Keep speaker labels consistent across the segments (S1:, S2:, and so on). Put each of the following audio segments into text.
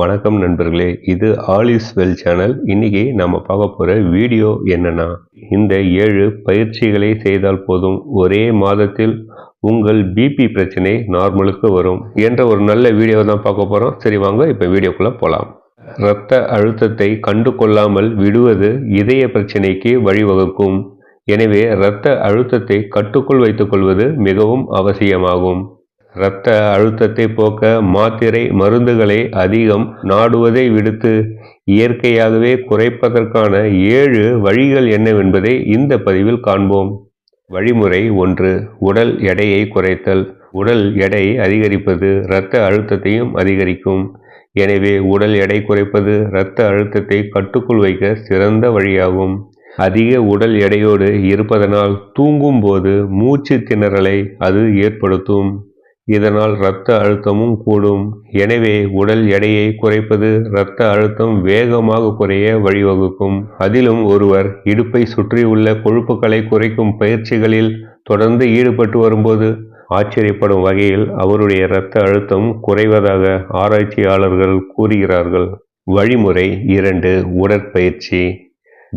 S1: வணக்கம் நண்பர்களே இது ஆல் இஸ் வெல் சேனல். இன்னைக்கு நம்ம பார்க்க போகிற வீடியோ என்னென்னா இந்த ஏழு பயிற்சிகளை செய்தால் போதும். ஒரே மாதத்தில் உங்கள் பிபி பிரச்சனை நார்மலுக்கு வரும் என்ற ஒரு நல்ல வீடியோ தான் பார்க்க போகிறோம் சரி வாங்க இப்போ வீடியோக்குள்ளே போகலாம் இரத்த அழுத்தத்தை கண்டு கொள்ளாமல் விடுவது இதய பிரச்சனைக்கு வழிவகுக்கும். எனவே இரத்த அழுத்தத்தை கட்டுக்குள் வைத்துக்கொள்வது மிகவும் அவசியமாகும். இரத்த அழுத்தத்தை போக்க மாத்திரை மருந்துகளை அதிகம் நாடுவதை விடுத்து இயற்கையாகவே குறைப்பதற்கான ஏழு வழிகள் என்னவென்பதை இந்த பதிவில் காண்போம். வழிமுறை ஒன்று உடல் எடையை குறைத்தல். உடல் எடை அதிகரிப்பது இரத்த அழுத்தத்தையும் அதிகரிக்கும். எனவே உடல் எடை குறைப்பது இரத்த அழுத்தத்தை கட்டுக்குள் வைக்க சிறந்த வழியாகும். அதிக உடல் எடையோடு இருப்பதனால் தூங்கும் போது மூச்சு திணறலை அது ஏற்படுத்தும். இதனால் இரத்த அழுத்தமும் கூடும். எனவே உடல் எடையை குறைப்பது இரத்த அழுத்தம் வேகமாக குறைய வழிவகுக்கும். அதிலும் ஒருவர் இடுப்பை சுற்றியுள்ள கொழுப்புகளை குறைக்கும் பயிற்சிகளில் தொடர்ந்து ஈடுபட்டு வரும்போது ஆச்சரியப்படும் வகையில் அவருடைய இரத்த அழுத்தம் குறைவதாக ஆராய்ச்சியாளர்கள் கூறுகிறார்கள். வழிமுறை இரண்டு உடற்பயிற்சி.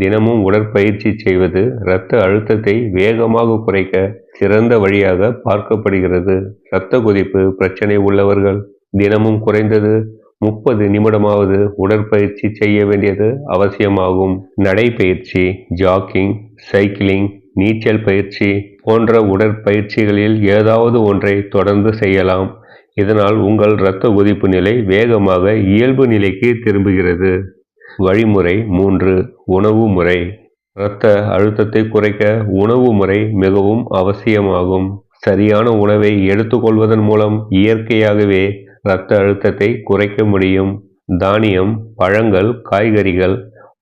S1: தினமும் உடற்பயிற்சி செய்வது இரத்த அழுத்தத்தை வேகமாக குறைக்க சிறந்த வழியாக பார்க்கப்படுகிறது. இரத்த கொதிப்பு பிரச்சனை உள்ளவர்கள் தினமும் குறைந்தது முப்பது நிமிடமாவது உடற்பயிற்சி செய்ய வேண்டியது அவசியமாகும். நடைப்பயிற்சி ஜாக்கிங் சைக்கிளிங் நீச்சல் பயிற்சி போன்ற உடற்பயிற்சிகளில் ஏதாவது ஒன்றை தொடர்ந்து செய்யலாம். இதனால் உங்கள் இரத்த கொதிப்பு நிலை வேகமாக இயல்பு நிலைக்கு திரும்புகிறது. வழிமுறை மூன்று. உணவு முறை. இரத்த அழுத்தத்தை குறைக்க உணவு முறை மிகவும் அவசியமாகும். சரியான உணவை எடுத்துக்கொள்வதன் மூலம் இயற்கையாகவே இரத்த அழுத்தத்தை குறைக்க முடியும். தானியம் பழங்கள் காய்கறிகள்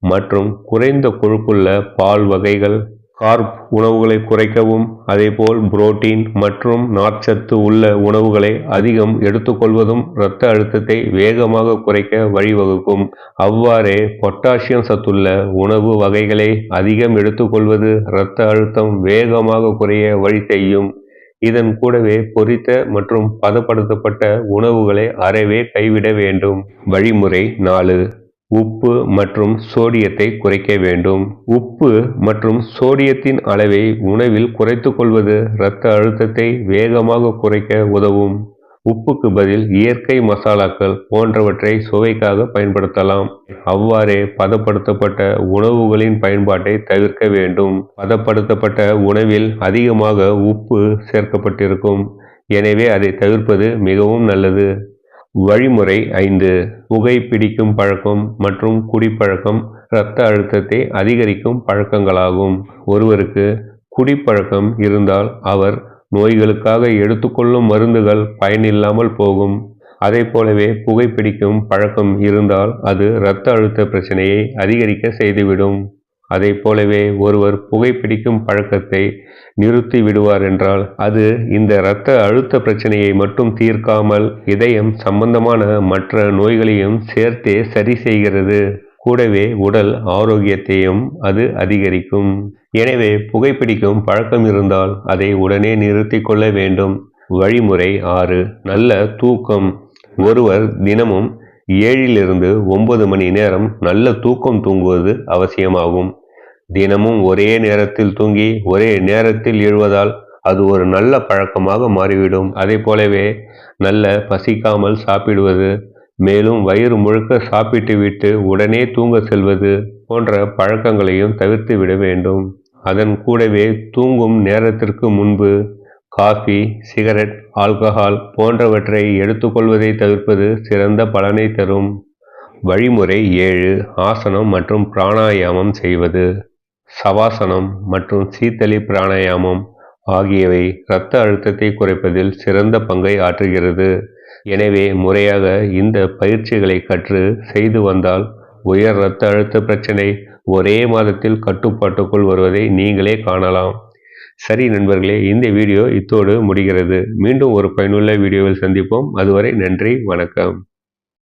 S1: மற்றும் குறைந்த கொழுப்புள்ள பால் வகைகள் கார்ப் உணவுகளை குறைக்கவும் அதேபோல் புரோட்டீன் மற்றும் நார்ச்சத்து உள்ள உணவுகளை அதிகம் எடுத்துக்கொள்வதும் இரத்த அழுத்தத்தை வேகமாக குறைக்க வழிவகுக்கும். அவ்வாறே பொட்டாசியம் சத்துள்ள உணவு வகைகளை அதிகம் எடுத்துக்கொள்வது இரத்த அழுத்தம் வேகமாக குறைய வழி செய்யும். இதன் கூடவே பொரித்த மற்றும் பதப்படுத்தப்பட்ட உணவுகளை அறவே கைவிட வேண்டும். வழிமுறை நாலு. உப்பு மற்றும் சோடியத்தை குறைக்க வேண்டும். உப்பு மற்றும் சோடியத்தின் அளவை உணவில் குறைத்து கொள்வது இரத்த அழுத்தத்தை வேகமாக குறைக்க உதவும். உப்புக்கு பதில் இயற்கை மசாலாக்கள் போன்றவற்றை சுவைக்காக பயன்படுத்தலாம். அவ்வாறே பதப்படுத்தப்பட்ட உணவுகளின் பயன்பாட்டை தவிர்க்க வேண்டும். பதப்படுத்தப்பட்ட உணவில் அதிகமாக உப்பு சேர்க்கப்பட்டிருக்கும். எனவே அதை தவிர்ப்பது மிகவும் நல்லது. வழிமுறை ஐந்து. புகைப்பிடிக்கும் பழக்கம் மற்றும் குடிப்பழக்கம் இரத்த அழுத்தத்தை அதிகரிக்கும் பழக்கங்களாகும். ஒருவருக்கு குடிப்பழக்கம் இருந்தால் அவர் நோய்களுக்காக எடுத்துக்கொள்ளும் மருந்துகள் பயனில்லாமல் போகும். அதை போலவே புகைப்பிடிக்கும் பழக்கம் இருந்தால் அது இரத்த அழுத்த பிரச்சனையை அதிகரிக்க செய்துவிடும். அதை போலவே ஒருவர் புகைப்பிடிக்கும் பழக்கத்தை நிறுத்தி விடுவார் என்றால் அது இந்த இரத்த அழுத்த பிரச்சனையை மட்டும் தீர்க்காமல் இதயம் சம்பந்தமான மற்ற நோய்களையும் சேர்த்தே சரி செய்கிறது. கூடவே உடல் ஆரோக்கியத்தையும் அது அதிகரிக்கும். எனவே புகைப்பிடிக்கும் பழக்கம் இருந்தால் அதை உடனே நிறுத்தி கொள்ள வேண்டும். வழிமுறை ஆறு. நல்ல தூக்கம். ஒருவர் தினமும் ஏழிலிருந்து ஒன்பது மணி நேரம் நல்ல தூக்கம் தூங்குவது அவசியமாகும். தினமும் ஒரே நேரத்தில் தூங்கி ஒரே நேரத்தில் எழுவதால் அது ஒரு நல்ல பழக்கமாக மாறிவிடும். அதே போலவே நல்ல பசிக்காமல் சாப்பிடுவது மேலும் வயிறு முழுக்க சாப்பிட்டு விட்டு உடனே தூங்க செல்வது போன்ற பழக்கங்களையும் தவிர்த்து விட வேண்டும். அதன் கூடவே தூங்கும் நேரத்திற்கு முன்பு காஃபி சிகரெட் ஆல்கஹால் போன்றவற்றை எடுத்துக்கொள்வதை தவிர்ப்பது சிறந்த பலனை தரும். வழிமுறை ஏழு. ஆசனம் மற்றும் பிராணாயாமம் செய்வது. சவாசனம் மற்றும் சீத்தளி பிராணாயாமம் ஆகியவை இரத்த அழுத்தத்தை குறைப்பதில் சிறந்த பங்கை ஆற்றுகிறது. எனவே முறையாக இந்த பயிற்சிகளை கற்று செய்து வந்தால் உயர் இரத்த அழுத்த பிரச்சனை ஒரே மாதத்தில் கட்டுப்பாட்டுக்குள் வருவதை நீங்களே காணலாம். சரி நண்பர்களே இந்த வீடியோ இத்தோடு முடிகிறது. மீண்டும் ஒரு பயனுள்ள வீடியோவில் சந்திப்போம். அதுவரை நன்றி வணக்கம்.